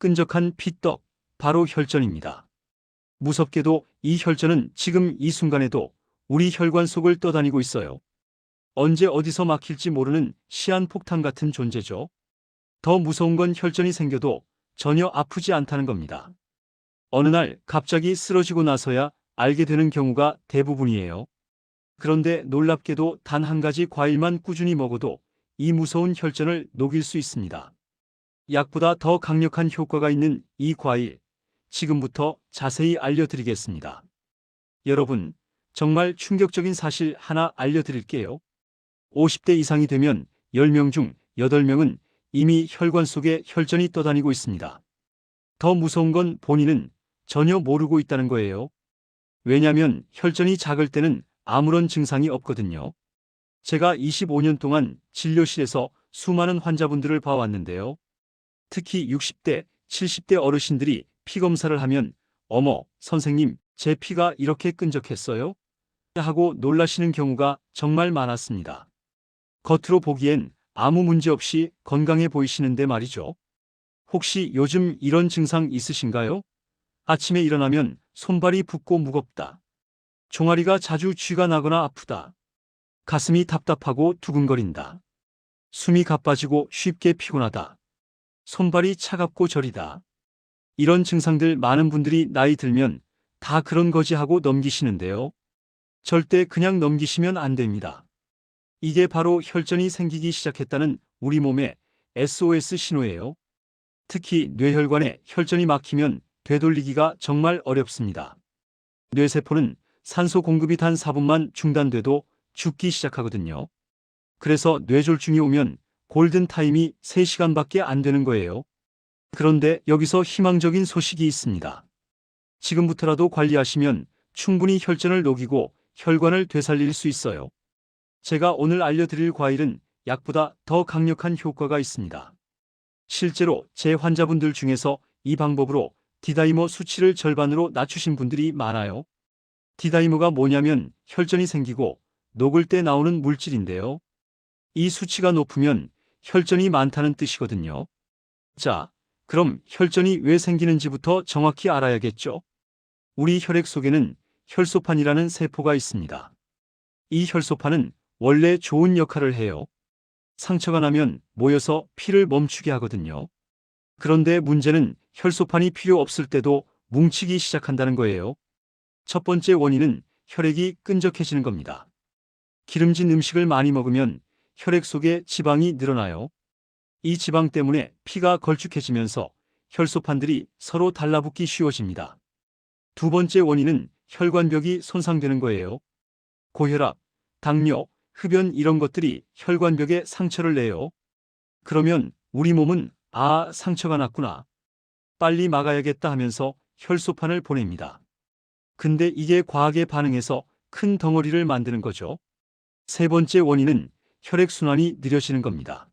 끈적한 피떡, 바로 혈전입니다. 무섭게도 이 혈전은 지금 이 순간에도 우리 혈관 속을 떠다니고 있어요. 언제 어디서 막힐지 모르는 시한폭탄 같은 존재죠. 더 무서운 건 혈전이 생겨도 전혀 아프지 않다는 겁니다. 어느 날 갑자기 쓰러지고 나서야 알게 되는 경우가 대부분이에요. 그런데 놀랍게도 단 한 가지 과일만 꾸준히 먹어도 이 무서운 혈전을 녹일 수 있습니다. 약보다 더 강력한 효과가 있는 이 과일, 지금부터 자세히 알려드리겠습니다. 여러분, 정말 충격적인 사실 하나 알려드릴게요. 50대 이상이 되면 10명 중 8명은 이미 혈관 속에 혈전이 떠다니고 있습니다. 더 무서운 건 본인은 전혀 모르고 있다는 거예요. 왜냐면 혈전이 작을 때는 아무런 증상이 없거든요. 제가 25년 동안 진료실에서 수많은 환자분들을 봐왔는데요. 특히 60대, 70대 어르신들이 피 검사를 하면 어머, 선생님, 제 피가 이렇게 끈적했어요? 하고 놀라시는 경우가 정말 많았습니다. 겉으로 보기엔 아무 문제 없이 건강해 보이시는데 말이죠. 혹시 요즘 이런 증상 있으신가요? 아침에 일어나면 손발이 붓고 무겁다. 종아리가 자주 쥐가 나거나 아프다. 가슴이 답답하고 두근거린다. 숨이 가빠지고 쉽게 피곤하다. 손발이 차갑고 저리다. 이런 증상들 많은 분들이 나이 들면 다 그런 거지 하고 넘기시는데요. 절대 그냥 넘기시면 안 됩니다. 이게 바로 혈전이 생기기 시작했다는 우리 몸의 SOS 신호예요. 특히 뇌혈관에 혈전이 막히면 되돌리기가 정말 어렵습니다. 뇌세포는 산소 공급이 단 4분만 중단돼도 죽기 시작하거든요. 그래서 뇌졸중이 오면 골든타임이 3시간밖에 안 되는 거예요. 그런데 여기서 희망적인 소식이 있습니다. 지금부터라도 관리하시면 충분히 혈전을 녹이고 혈관을 되살릴 수 있어요. 제가 오늘 알려드릴 과일은 약보다 더 강력한 효과가 있습니다. 실제로 제 환자분들 중에서 이 방법으로 디다이모 수치를 절반으로 낮추신 분들이 많아요. 디다이모가 뭐냐면 혈전이 생기고 녹을 때 나오는 물질인데요. 이 수치가 높으면 혈전이 많다는 뜻이거든요. 자, 그럼 혈전이 왜 생기는지부터 정확히 알아야겠죠? 우리 혈액 속에는 혈소판이라는 세포가 있습니다. 이 혈소판은 원래 좋은 역할을 해요. 상처가 나면 모여서 피를 멈추게 하거든요. 그런데 문제는 혈소판이 필요 없을 때도 뭉치기 시작한다는 거예요. 첫 번째 원인은 혈액이 끈적해지는 겁니다. 기름진 음식을 많이 먹으면 혈액 속에 지방이 늘어나요. 이 지방 때문에 피가 걸쭉해지면서 혈소판들이 서로 달라붙기 쉬워집니다. 두 번째 원인은 혈관벽이 손상되는 거예요. 고혈압, 당뇨, 흡연 이런 것들이 혈관벽에 상처를 내요. 그러면 우리 몸은 아, 상처가 났구나. 빨리 막아야겠다 하면서 혈소판을 보냅니다. 근데 이게 과하게 반응해서 큰 덩어리를 만드는 거죠. 세 번째 원인은 혈액순환이 느려지는 겁니다.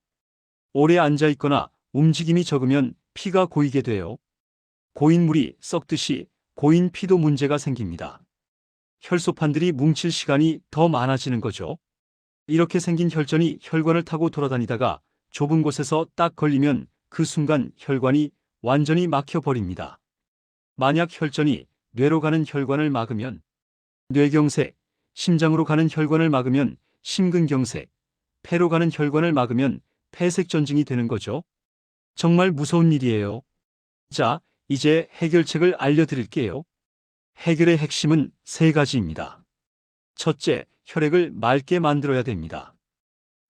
오래 앉아 있거나 움직임이 적으면 피가 고이게 돼요. 고인 물이 썩듯이 고인 피도 문제가 생깁니다. 혈소판들이 뭉칠 시간이 더 많아지는 거죠. 이렇게 생긴 혈전이 혈관을 타고 돌아다니다가 좁은 곳에서 딱 걸리면 그 순간 혈관이 완전히 막혀버립니다. 만약 혈전이 뇌로 가는 혈관을 막으면 뇌경색, 심장으로 가는 혈관을 막으면 심근경색, 폐로 가는 혈관을 막으면 폐색전증이 되는 거죠. 정말 무서운 일이에요. 자, 이제 해결책을 알려드릴게요. 해결의 핵심은 세 가지입니다. 첫째, 혈액을 맑게 만들어야 됩니다.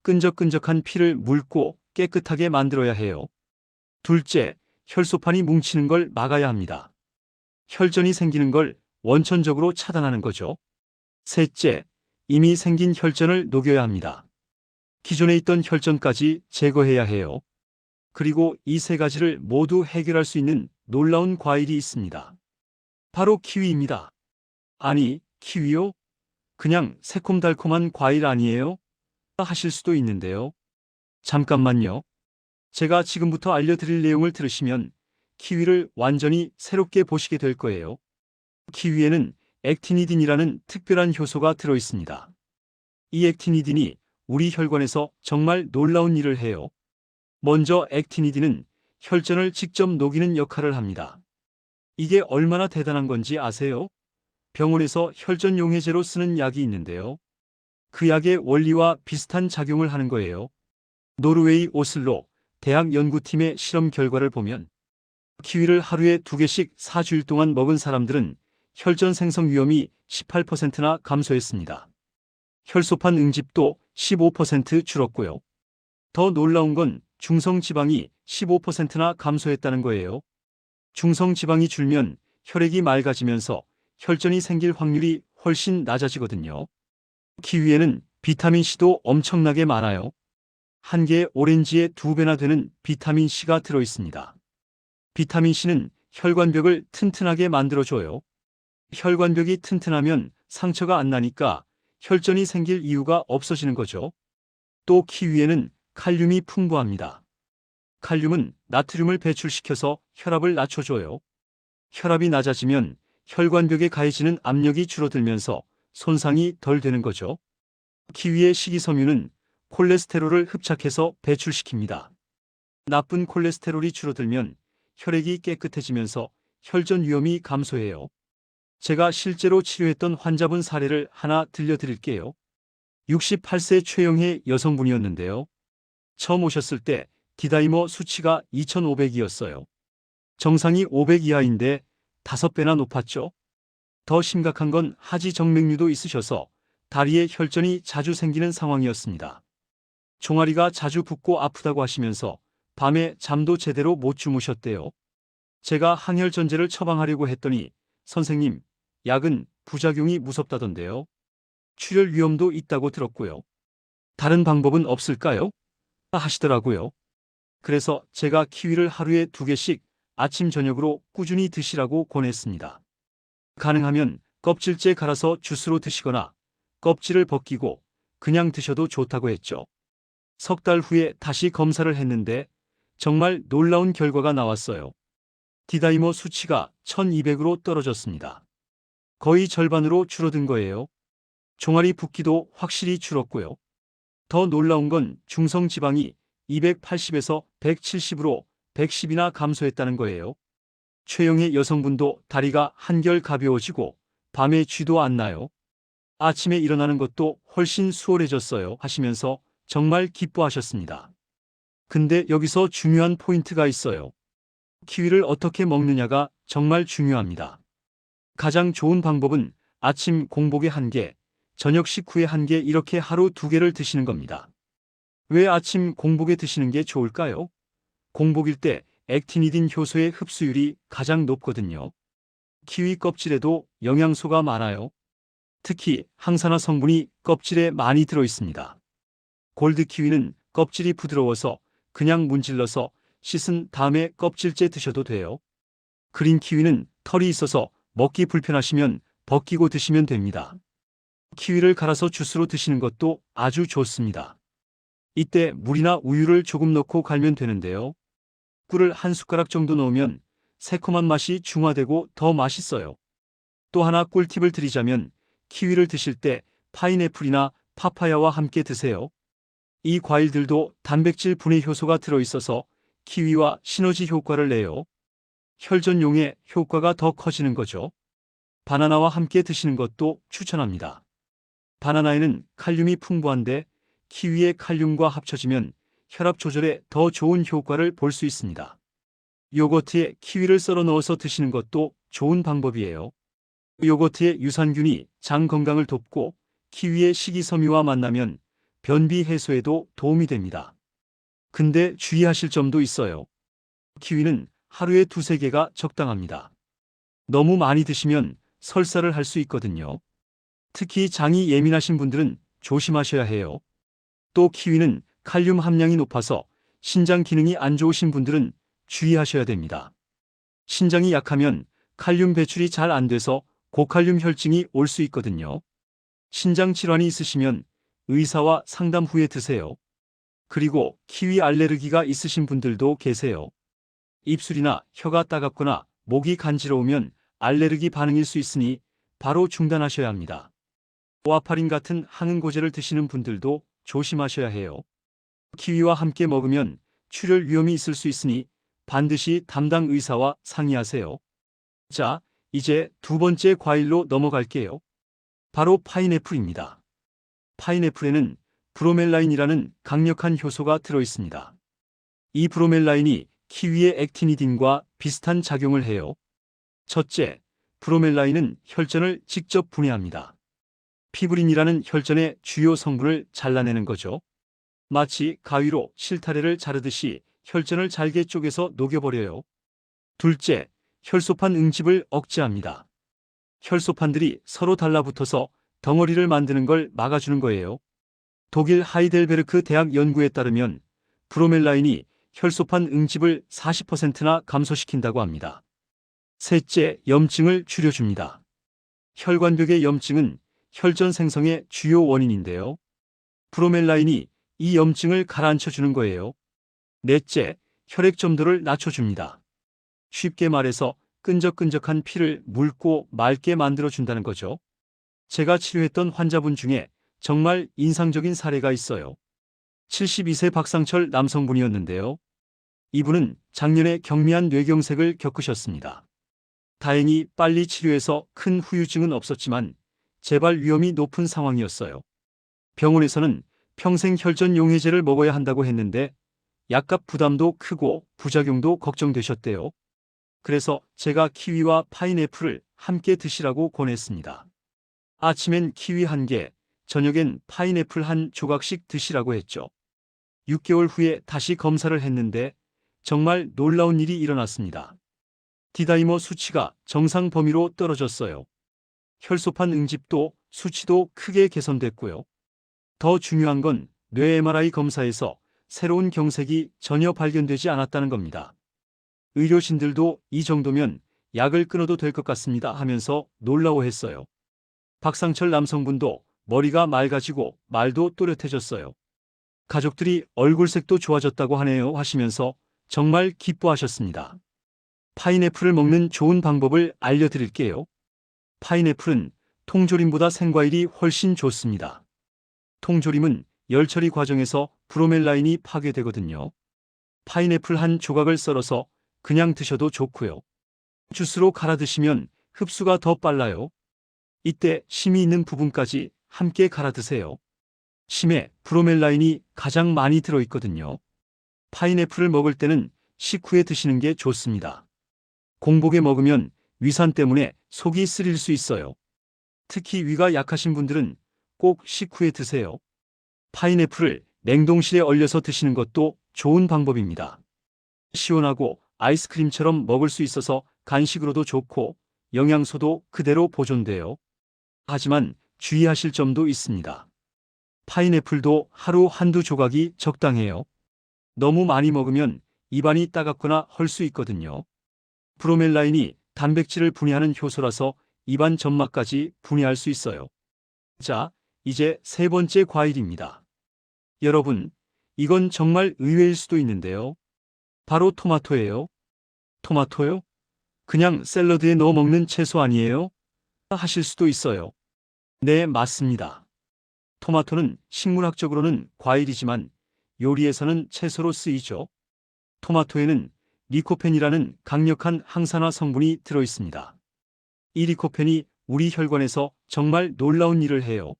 끈적끈적한 피를 묽고 깨끗하게 만들어야 해요. 둘째, 혈소판이 뭉치는 걸 막아야 합니다. 혈전이 생기는 걸 원천적으로 차단하는 거죠. 셋째, 이미 생긴 혈전을 녹여야 합니다. 기존에 있던 혈전까지 제거해야 해요. 그리고 이 세 가지를 모두 해결할 수 있는 놀라운 과일이 있습니다. 바로 키위입니다. 아니, 키위요? 그냥 새콤달콤한 과일 아니에요? 하실 수도 있는데요. 잠깐만요. 제가 지금부터 알려드릴 내용을 들으시면 키위를 완전히 새롭게 보시게 될 거예요. 키위에는 액티니딘이라는 특별한 효소가 들어 있습니다. 이 액티니딘이 우리 혈관에서 정말 놀라운 일을 해요. 먼저 액티니딘은 혈전을 직접 녹이는 역할을 합니다. 이게 얼마나 대단한 건지 아세요? 병원에서 혈전 용해제로 쓰는 약이 있는데요. 그 약의 원리와 비슷한 작용을 하는 거예요. 노르웨이 오슬로 대학 연구팀의 실험 결과를 보면 키위를 하루에 두 개씩 4주일 동안 먹은 사람들은 혈전 생성 위험이 18%나 감소했습니다. 혈소판 응집도 15% 줄었고요. 더 놀라운 건 중성 지방이 15%나 감소했다는 거예요. 중성 지방이 줄면 혈액이 맑아지면서 혈전이 생길 확률이 훨씬 낮아지거든요. 키위에는 비타민 C도 엄청나게 많아요. 한 개의 오렌지의 두 배나 되는 비타민 C가 들어 있습니다. 비타민 C는 혈관벽을 튼튼하게 만들어줘요. 혈관벽이 튼튼하면 상처가 안 나니까 혈전이 생길 이유가 없어지는 거죠. 또 키위에는 칼륨이 풍부합니다. 칼륨은 나트륨을 배출시켜서 혈압을 낮춰줘요. 혈압이 낮아지면 혈관벽에 가해지는 압력이 줄어들면서 손상이 덜 되는 거죠. 키위의 식이섬유는 콜레스테롤을 흡착해서 배출시킵니다. 나쁜 콜레스테롤이 줄어들면 혈액이 깨끗해지면서 혈전 위험이 감소해요. 제가 실제로 치료했던 환자분 사례를 하나 들려드릴게요. 68세 최영혜 여성분이었는데요. 처음 오셨을 때 디다이머 수치가 2500이었어요. 정상이 500 이하인데 5배나 높았죠. 더 심각한 건 하지 정맥류도 있으셔서 다리에 혈전이 자주 생기는 상황이었습니다. 종아리가 자주 붓고 아프다고 하시면서 밤에 잠도 제대로 못 주무셨대요. 제가 항혈전제를 처방하려고 했더니 선생님, 약은 부작용이 무섭다던데요. 출혈 위험도 있다고 들었고요. 다른 방법은 없을까요? 하시더라고요. 그래서 제가 키위를 하루에 두 개씩 아침 저녁으로 꾸준히 드시라고 권했습니다. 가능하면 껍질째 갈아서 주스로 드시거나 껍질을 벗기고 그냥 드셔도 좋다고 했죠. 석 달 후에 다시 검사를 했는데 정말 놀라운 결과가 나왔어요. 디다이머 수치가 1200으로 떨어졌습니다. 거의 절반으로 줄어든 거예요. 종아리 붓기도 확실히 줄었고요. 더 놀라운 건 중성 지방이 280에서 170으로 110이나 감소했다는 거예요. 최영의 여성분도 다리가 한결 가벼워지고 밤에 쥐도 안 나요. 아침에 일어나는 것도 훨씬 수월해졌어요 하시면서 정말 기뻐하셨습니다. 근데 여기서 중요한 포인트가 있어요. 키위를 어떻게 먹느냐가 정말 중요합니다. 가장 좋은 방법은 아침 공복에 한 개, 저녁 식후에 한 개 이렇게 하루 두 개를 드시는 겁니다. 왜 아침 공복에 드시는 게 좋을까요? 공복일 때 액티니딘 효소의 흡수율이 가장 높거든요. 키위 껍질에도 영양소가 많아요. 특히 항산화 성분이 껍질에 많이 들어 있습니다. 골드 키위는 껍질이 부드러워서 그냥 문질러서 씻은 다음에 껍질째 드셔도 돼요. 그린 키위는 털이 있어서 먹기 불편하시면 벗기고 드시면 됩니다. 키위를 갈아서 주스로 드시는 것도 아주 좋습니다. 이때 물이나 우유를 조금 넣고 갈면 되는데요. 꿀을 한 숟가락 정도 넣으면 새콤한 맛이 중화되고 더 맛있어요. 또 하나 꿀팁을 드리자면 키위를 드실 때 파인애플이나 파파야와 함께 드세요. 이 과일들도 단백질 분해 효소가 들어있어서 키위와 시너지 효과를 내요. 혈전용의 효과가 더 커지는 거죠. 바나나와 함께 드시는 것도 추천합니다. 바나나에는 칼륨이 풍부한데 키위의 칼륨과 합쳐지면 혈압 조절에 더 좋은 효과를 볼 수 있습니다. 요거트에 키위를 썰어 넣어서 드시는 것도 좋은 방법이에요. 요거트의 유산균이 장 건강을 돕고 키위의 식이섬유와 만나면 변비 해소에도 도움이 됩니다. 근데 주의하실 점도 있어요. 키위는 하루에 두세 개가 적당합니다. 너무 많이 드시면 설사를 할 수 있거든요. 특히 장이 예민하신 분들은 조심하셔야 해요. 또 키위는 칼륨 함량이 높아서 신장 기능이 안 좋으신 분들은 주의하셔야 됩니다. 신장이 약하면 칼륨 배출이 잘 안 돼서 고칼륨 혈증이 올 수 있거든요. 신장 질환이 있으시면 의사와 상담 후에 드세요. 그리고 키위 알레르기가 있으신 분들도 계세요. 입술이나 혀가 따갑거나 목이 간지러우면 알레르기 반응일 수 있으니 바로 중단하셔야 합니다. 와파린 같은 항응고제를 드시는 분들도 조심하셔야 해요. 키위와 함께 먹으면 출혈 위험이 있을 수 있으니 반드시 담당 의사와 상의하세요. 자, 이제 두 번째 과일로 넘어갈게요. 바로 파인애플입니다. 파인애플에는 브로멜라인이라는 강력한 효소가 들어 있습니다. 이 브로멜라인이 키위의 액티니딘과 비슷한 작용을 해요. 첫째, 브로멜라인은 혈전을 직접 분해합니다. 피브린이라는 혈전의 주요 성분을 잘라내는 거죠. 마치 가위로 실타래를 자르듯이 혈전을 잘게 쪼개서 녹여버려요. 둘째, 혈소판 응집을 억제합니다. 혈소판들이 서로 달라붙어서 덩어리를 만드는 걸 막아주는 거예요. 독일 하이델베르크 대학 연구에 따르면 브로멜라인이 혈소판 응집을 40%나 감소시킨다고 합니다. 셋째, 염증을 줄여줍니다. 혈관벽의 염증은 혈전 생성의 주요 원인인데요. 브로멜라인이 이 염증을 가라앉혀 주는 거예요. 넷째, 혈액 점도를 낮춰줍니다. 쉽게 말해서 끈적끈적한 피를 묽고 맑게 만들어 준다는 거죠. 제가 치료했던 환자분 중에 정말 인상적인 사례가 있어요. 72세 박상철 남성분이었는데요. 이분은 작년에 경미한 뇌경색을 겪으셨습니다. 다행히 빨리 치료해서 큰 후유증은 없었지만 재발 위험이 높은 상황이었어요. 병원에서는 평생 혈전 용해제를 먹어야 한다고 했는데 약값 부담도 크고 부작용도 걱정되셨대요. 그래서 제가 키위와 파인애플을 함께 드시라고 권했습니다. 아침엔 키위 한 개, 저녁엔 파인애플 한 조각씩 드시라고 했죠. 6개월 후에 다시 검사를 했는데 정말 놀라운 일이 일어났습니다. 디다이머 수치가 정상 범위로 떨어졌어요. 혈소판 응집도 수치도 크게 개선됐고요. 더 중요한 건 뇌 MRI 검사에서 새로운 경색이 전혀 발견되지 않았다는 겁니다. 의료진들도 이 정도면 약을 끊어도 될 것 같습니다 하면서 놀라워했어요. 박상철 남성분도 머리가 맑아지고 말도 또렷해졌어요. 가족들이 얼굴색도 좋아졌다고 하네요 하시면서 정말 기뻐하셨습니다. 파인애플을 먹는 좋은 방법을 알려드릴게요. 파인애플은 통조림보다 생과일이 훨씬 좋습니다. 통조림은 열처리 과정에서 브로멜라인이 파괴되거든요. 파인애플 한 조각을 썰어서 그냥 드셔도 좋고요. 주스로 갈아 드시면 흡수가 더 빨라요. 이때 심이 있는 부분까지 함께 갈아 드세요. 심에 브로멜라인이 가장 많이 들어 있거든요. 파인애플을 먹을 때는 식후에 드시는 게 좋습니다. 공복에 먹으면 위산 때문에 속이 쓰릴 수 있어요. 특히 위가 약하신 분들은 꼭 식후에 드세요. 파인애플을 냉동실에 얼려서 드시는 것도 좋은 방법입니다. 시원하고 아이스크림처럼 먹을 수 있어서 간식으로도 좋고 영양소도 그대로 보존돼요. 하지만 주의하실 점도 있습니다. 파인애플도 하루 한두 조각이 적당해요. 너무 많이 먹으면 입안이 따갑거나 헐 수 있거든요. 브로멜라인이 단백질을 분해하는 효소라서 입안 점막까지 분해할 수 있어요. 자, 이제 세 번째 과일입니다. 여러분, 이건 정말 의외일 수도 있는데요. 바로 토마토예요. 토마토요? 그냥 샐러드에 넣어 먹는 채소 아니에요? 하실 수도 있어요. 네, 맞습니다. 토마토는 식물학적으로는 과일이지만 요리에서는 채소로 쓰이죠. 토마토에는 리코펜이라는 강력한 항산화 성분이 들어 있습니다. 이 리코펜이 우리 혈관에서 정말 놀라운 일을 해요.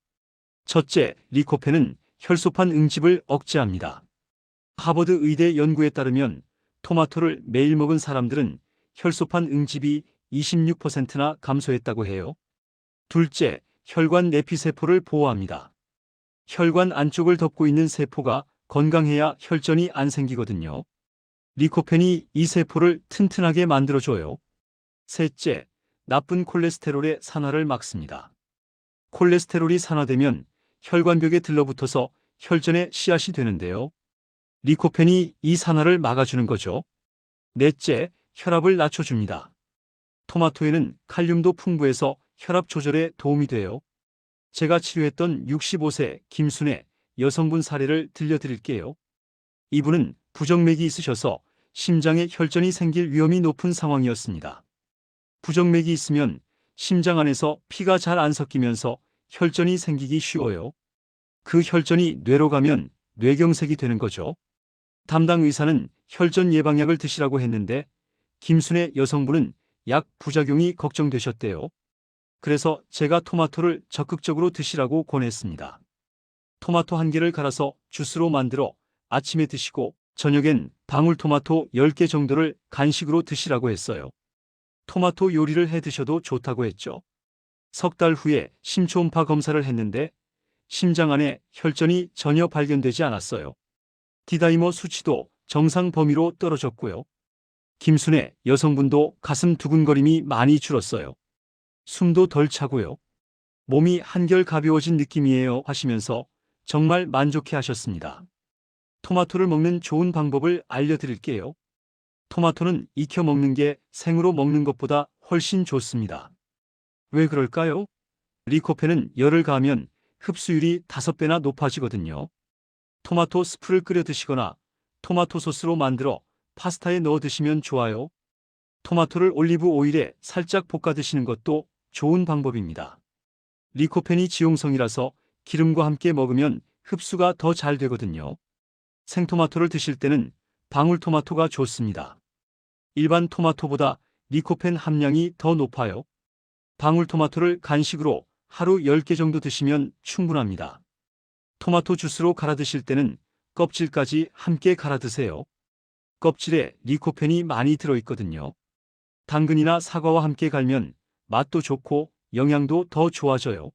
첫째, 리코펜은 혈소판 응집을 억제합니다. 하버드 의대 연구에 따르면 토마토를 매일 먹은 사람들은 혈소판 응집이 26%나 감소했다고 해요. 둘째, 혈관 내피세포를 보호합니다. 혈관 안쪽을 덮고 있는 세포가 건강해야 혈전이 안 생기거든요. 리코펜이 이 세포를 튼튼하게 만들어줘요. 셋째, 나쁜 콜레스테롤의 산화를 막습니다. 콜레스테롤이 산화되면 혈관벽에 들러붙어서 혈전의 씨앗이 되는데요. 리코펜이 이 산화를 막아주는 거죠. 넷째, 혈압을 낮춰줍니다. 토마토에는 칼륨도 풍부해서 혈압 조절에 도움이 돼요. 제가 치료했던 65세 김순애 여성분 사례를 들려드릴게요. 이분은 부정맥이 있으셔서 심장에 혈전이 생길 위험이 높은 상황이었습니다. 부정맥이 있으면 심장 안에서 피가 잘 안 섞이면서 혈전이 생기기 쉬워요. 그 혈전이 뇌로 가면 뇌경색이 되는 거죠. 담당 의사는 혈전 예방약을 드시라고 했는데 김순의 여성분은 약 부작용이 걱정되셨대요. 그래서 제가 토마토를 적극적으로 드시라고 권했습니다. 토마토 한 개를 갈아서 주스로 만들어 아침에 드시고 저녁엔 방울토마토 10개 정도를 간식으로 드시라고 했어요. 토마토 요리를 해 드셔도 좋다고 했죠. 석 달 후에 심초음파 검사를 했는데 심장 안에 혈전이 전혀 발견되지 않았어요. 디다이머 수치도 정상 범위로 떨어졌고요. 김순의 여성분도 가슴 두근거림이 많이 줄었어요. 숨도 덜 차고요. 몸이 한결 가벼워진 느낌이에요 하시면서 정말 만족해 하셨습니다. 토마토를 먹는 좋은 방법을 알려드릴게요. 토마토는 익혀 먹는 게 생으로 먹는 것보다 훨씬 좋습니다. 왜 그럴까요? 리코펜은 열을 가하면 흡수율이 5배나 높아지거든요. 토마토 스프를 끓여 드시거나 토마토 소스로 만들어 파스타에 넣어 드시면 좋아요. 토마토를 올리브 오일에 살짝 볶아 드시는 것도 좋은 방법입니다. 리코펜이 지용성이라서 기름과 함께 먹으면 흡수가 더 잘 되거든요. 생토마토를 드실 때는 방울토마토가 좋습니다. 일반 토마토보다 리코펜 함량이 더 높아요. 방울토마토를 간식으로 하루 10개 정도 드시면 충분합니다. 토마토 주스로 갈아 드실 때는 껍질까지 함께 갈아 드세요. 껍질에 리코펜이 많이 들어있거든요. 당근이나 사과와 함께 갈면 맛도 좋고 영양도 더 좋아져요.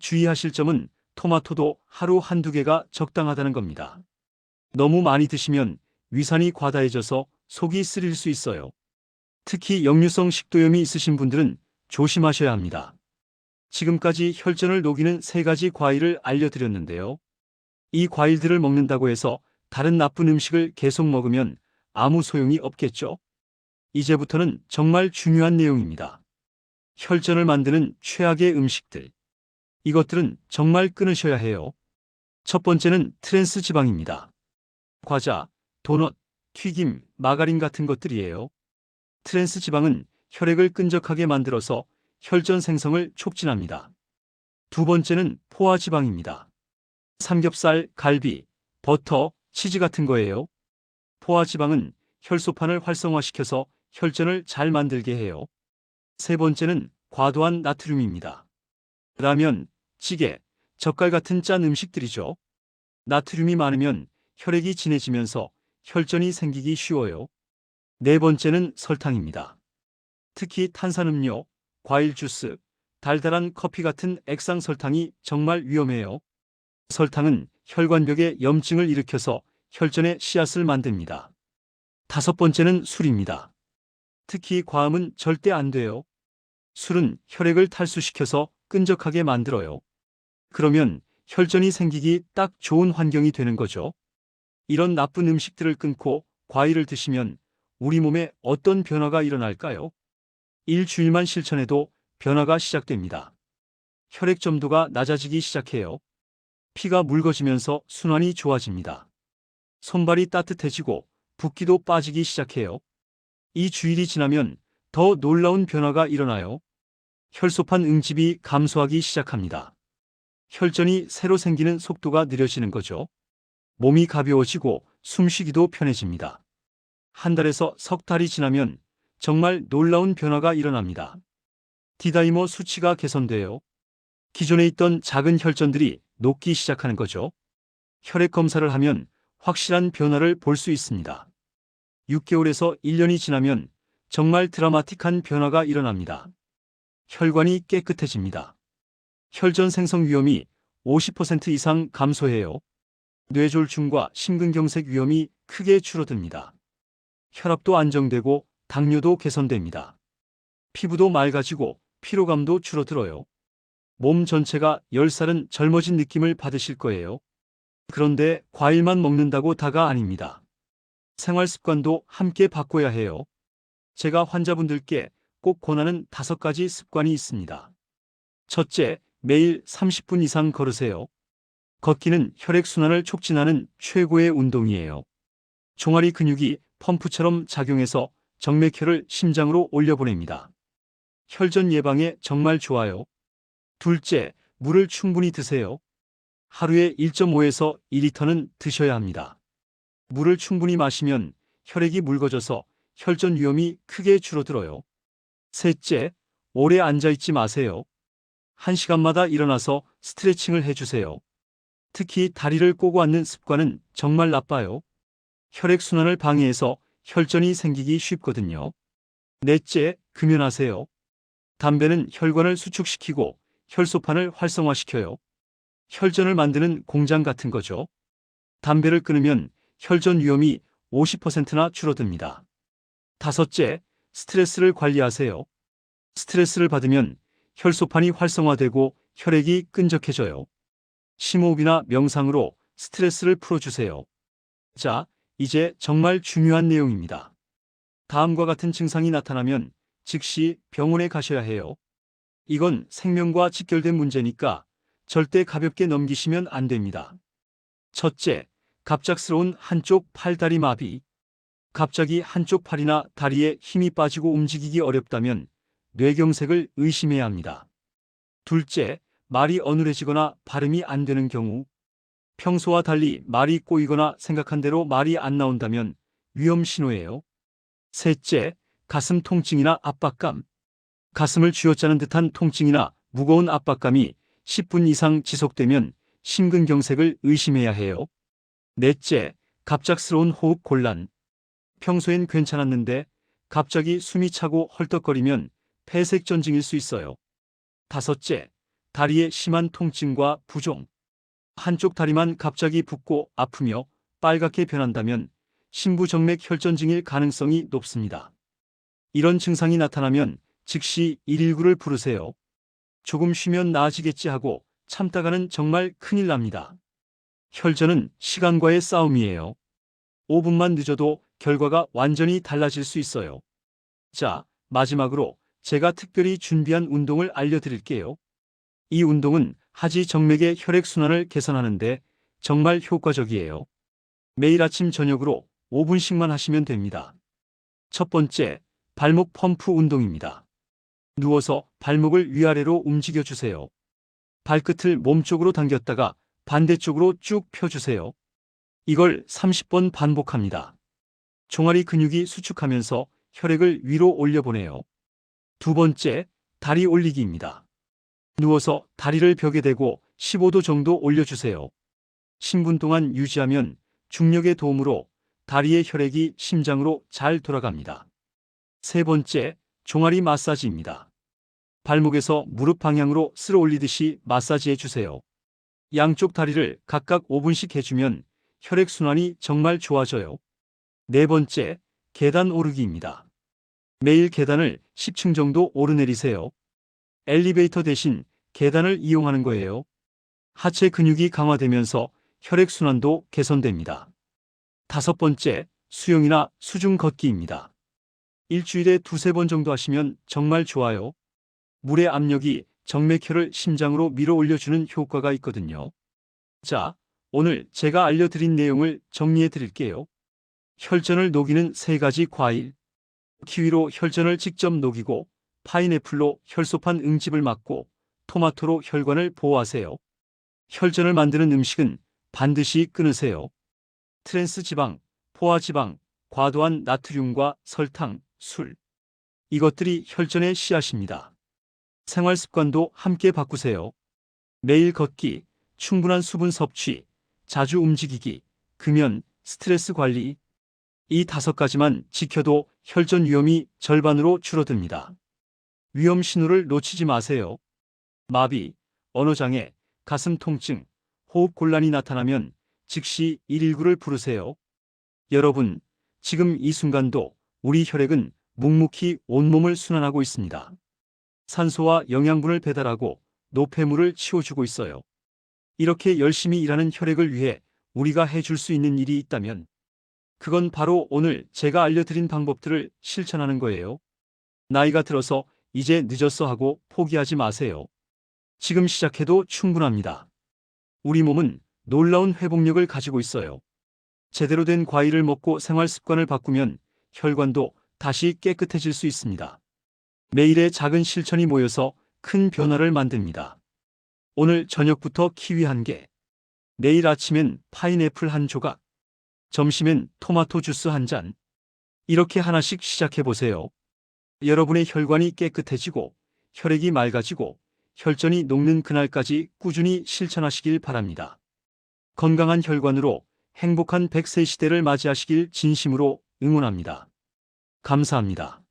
주의하실 점은 토마토도 하루 한두 개가 적당하다는 겁니다. 너무 많이 드시면 위산이 과다해져서 속이 쓰릴 수 있어요. 특히 역류성 식도염이 있으신 분들은 조심하셔야 합니다. 지금까지 혈전을 녹이는 세 가지 과일을 알려드렸는데요. 이 과일들을 먹는다고 해서 다른 나쁜 음식을 계속 먹으면 아무 소용이 없겠죠. 이제부터는 정말 중요한 내용입니다. 혈전을 만드는 최악의 음식들. 이것들은 정말 끊으셔야 해요. 첫 번째는 트랜스 지방입니다. 과자, 도넛, 튀김, 마가린 같은 것들이에요. 트랜스 지방은 혈액을 끈적하게 만들어서 혈전 생성을 촉진합니다. 두 번째는 포화 지방입니다. 삼겹살, 갈비, 버터, 치즈 같은 거예요. 포화 지방은 혈소판을 활성화시켜서 혈전을 잘 만들게 해요. 세 번째는 과도한 나트륨입니다. 라면, 찌개, 젓갈 같은 짠 음식들이죠. 나트륨이 많으면 혈액이 진해지면서 혈전이 생기기 쉬워요. 네 번째는 설탕입니다. 특히 탄산음료, 과일 주스, 달달한 커피 같은 액상 설탕이 정말 위험해요. 설탕은 혈관벽에 염증을 일으켜서 혈전의 씨앗을 만듭니다. 다섯 번째는 술입니다. 특히 과음은 절대 안 돼요. 술은 혈액을 탈수시켜서 끈적하게 만들어요. 그러면 혈전이 생기기 딱 좋은 환경이 되는 거죠. 이런 나쁜 음식들을 끊고 과일을 드시면 우리 몸에 어떤 변화가 일어날까요? 일주일만 실천해도 변화가 시작됩니다. 혈액 점도가 낮아지기 시작해요. 피가 묽어지면서 순환이 좋아집니다. 손발이 따뜻해지고 붓기도 빠지기 시작해요. 이 주일이 지나면 더 놀라운 변화가 일어나요. 혈소판 응집이 감소하기 시작합니다. 혈전이 새로 생기는 속도가 느려지는 거죠. 몸이 가벼워지고 숨쉬기도 편해집니다. 한 달에서 석 달이 지나면 정말 놀라운 변화가 일어납니다. 디다이머 수치가 개선돼요. 기존에 있던 작은 혈전들이 녹기 시작하는 거죠. 혈액 검사를 하면 확실한 변화를 볼 수 있습니다. 6개월에서 1년이 지나면 정말 드라마틱한 변화가 일어납니다. 혈관이 깨끗해집니다. 혈전 생성 위험이 50% 이상 감소해요. 뇌졸중과 심근경색 위험이 크게 줄어듭니다. 혈압도 안정되고 당뇨도 개선됩니다. 피부도 맑아지고 피로감도 줄어들어요. 몸 전체가 10살은 젊어진 느낌을 받으실 거예요. 그런데 과일만 먹는다고 다가 아닙니다. 생활 습관도 함께 바꿔야 해요. 제가 환자분들께 꼭 권하는 다섯 가지 습관이 있습니다. 첫째, 매일 30분 이상 걸으세요. 걷기는 혈액순환을 촉진하는 최고의 운동이에요. 종아리 근육이 펌프처럼 작용해서 정맥혈을 심장으로 올려보냅니다. 혈전 예방에 정말 좋아요. 둘째, 물을 충분히 드세요. 하루에 1.5에서 2리터는 드셔야 합니다. 물을 충분히 마시면 혈액이 묽어져서 혈전 위험이 크게 줄어들어요. 셋째, 오래 앉아있지 마세요. 한 시간마다 일어나서 스트레칭을 해주세요. 특히 다리를 꼬고 앉는 습관은 정말 나빠요. 혈액순환을 방해해서 혈전이 생기기 쉽거든요. 넷째, 금연하세요. 담배는 혈관을 수축시키고 혈소판을 활성화시켜요. 혈전을 만드는 공장 같은 거죠. 담배를 끊으면 혈전 위험이 50%나 줄어듭니다. 다섯째, 스트레스를 관리하세요. 스트레스를 받으면 혈소판이 활성화되고 혈액이 끈적해져요. 심호흡이나 명상으로 스트레스를 풀어주세요. 자, 이제 정말 중요한 내용입니다. 다음과 같은 증상이 나타나면 즉시 병원에 가셔야 해요. 이건 생명과 직결된 문제니까 절대 가볍게 넘기시면 안 됩니다. 첫째, 갑작스러운 한쪽 팔다리 마비. 갑자기 한쪽 팔이나 다리에 힘이 빠지고 움직이기 어렵다면 뇌경색을 의심해야 합니다. 둘째, 말이 어눌해지거나 발음이 안 되는 경우. 평소와 달리 말이 꼬이거나 생각한 대로 말이 안 나온다면 위험 신호예요. 셋째, 가슴 통증이나 압박감. 가슴을 쥐어짜는 듯한 통증이나 무거운 압박감이 10분 이상 지속되면 심근경색을 의심해야 해요. 넷째, 갑작스러운 호흡 곤란. 평소엔 괜찮았는데 갑자기 숨이 차고 헐떡거리면 폐색전증일 수 있어요. 다섯째, 다리에 심한 통증과 부종. 한쪽 다리만 갑자기 붓고 아프며 빨갛게 변한다면 심부정맥 혈전증일 가능성이 높습니다. 이런 증상이 나타나면 즉시 119를 부르세요. 조금 쉬면 나아지겠지 하고 참다가는 정말 큰일 납니다. 혈전은 시간과의 싸움이에요. 5분만 늦어도 결과가 완전히 달라질 수 있어요. 자, 마지막으로 제가 특별히 준비한 운동을 알려드릴게요. 이 운동은 하지 정맥의 혈액순환을 개선하는데 정말 효과적이에요. 매일 아침 저녁으로 5분씩만 하시면 됩니다. 첫 번째, 발목 펌프 운동입니다. 누워서 발목을 위아래로 움직여 주세요. 발끝을 몸쪽으로 당겼다가 반대쪽으로 쭉 펴주세요. 이걸 30번 반복합니다. 종아리 근육이 수축하면서 혈액을 위로 올려보내요. 두 번째, 다리 올리기입니다. 누워서 다리를 벽에 대고 15도 정도 올려주세요. 10분 동안 유지하면 중력의 도움으로 다리의 혈액이 심장으로 잘 돌아갑니다. 세 번째, 종아리 마사지입니다. 발목에서 무릎 방향으로 쓸어 올리듯이 마사지해 주세요. 양쪽 다리를 각각 5분씩 해주면 혈액순환이 정말 좋아져요. 네 번째, 계단 오르기입니다. 매일 계단을 10층 정도 오르내리세요. 엘리베이터 대신 계단을 이용하는 거예요. 하체 근육이 강화되면서 혈액순환도 개선됩니다. 다섯 번째, 수영이나 수중 걷기입니다. 일주일에 두세 번 정도 하시면 정말 좋아요. 물의 압력이 정맥혈을 심장으로 밀어 올려주는 효과가 있거든요. 자, 오늘 제가 알려드린 내용을 정리해 드릴게요. 혈전을 녹이는 세 가지 과일. 키위로 혈전을 직접 녹이고 파인애플로 혈소판 응집을 막고 토마토로 혈관을 보호하세요. 혈전을 만드는 음식은 반드시 끊으세요. 트랜스 지방, 포화 지방, 과도한 나트륨과 설탕, 술. 이것들이 혈전의 씨앗입니다. 생활 습관도 함께 바꾸세요. 매일 걷기, 충분한 수분 섭취, 자주 움직이기, 금연, 스트레스 관리. 이 다섯 가지만 지켜도 혈전 위험이 절반으로 줄어듭니다. 위험 신호를 놓치지 마세요. 마비, 언어장애, 가슴 통증, 호흡 곤란이 나타나면 즉시 119를 부르세요. 여러분, 지금 이 순간도 우리 혈액은 묵묵히 온몸을 순환하고 있습니다. 산소와 영양분을 배달하고 노폐물을 치워주고 있어요. 이렇게 열심히 일하는 혈액을 위해 우리가 해줄 수 있는 일이 있다면 그건 바로 오늘 제가 알려드린 방법들을 실천하는 거예요. 나이가 들어서 이제 늦었어 하고 포기하지 마세요. 지금 시작해도 충분합니다. 우리 몸은 놀라운 회복력을 가지고 있어요. 제대로 된 과일을 먹고 생활 습관을 바꾸면 혈관도 다시 깨끗해질 수 있습니다. 매일의 작은 실천이 모여서 큰 변화를 만듭니다. 오늘 저녁부터 키위 한 개, 내일 아침엔 파인애플 한 조각, 점심엔 토마토 주스 한 잔, 이렇게 하나씩 시작해 보세요. 여러분의 혈관이 깨끗해지고 혈액이 맑아지고 혈전이 녹는 그날까지 꾸준히 실천하시길 바랍니다. 건강한 혈관으로 행복한 100세 시대를 맞이하시길 진심으로 응원합니다. 감사합니다.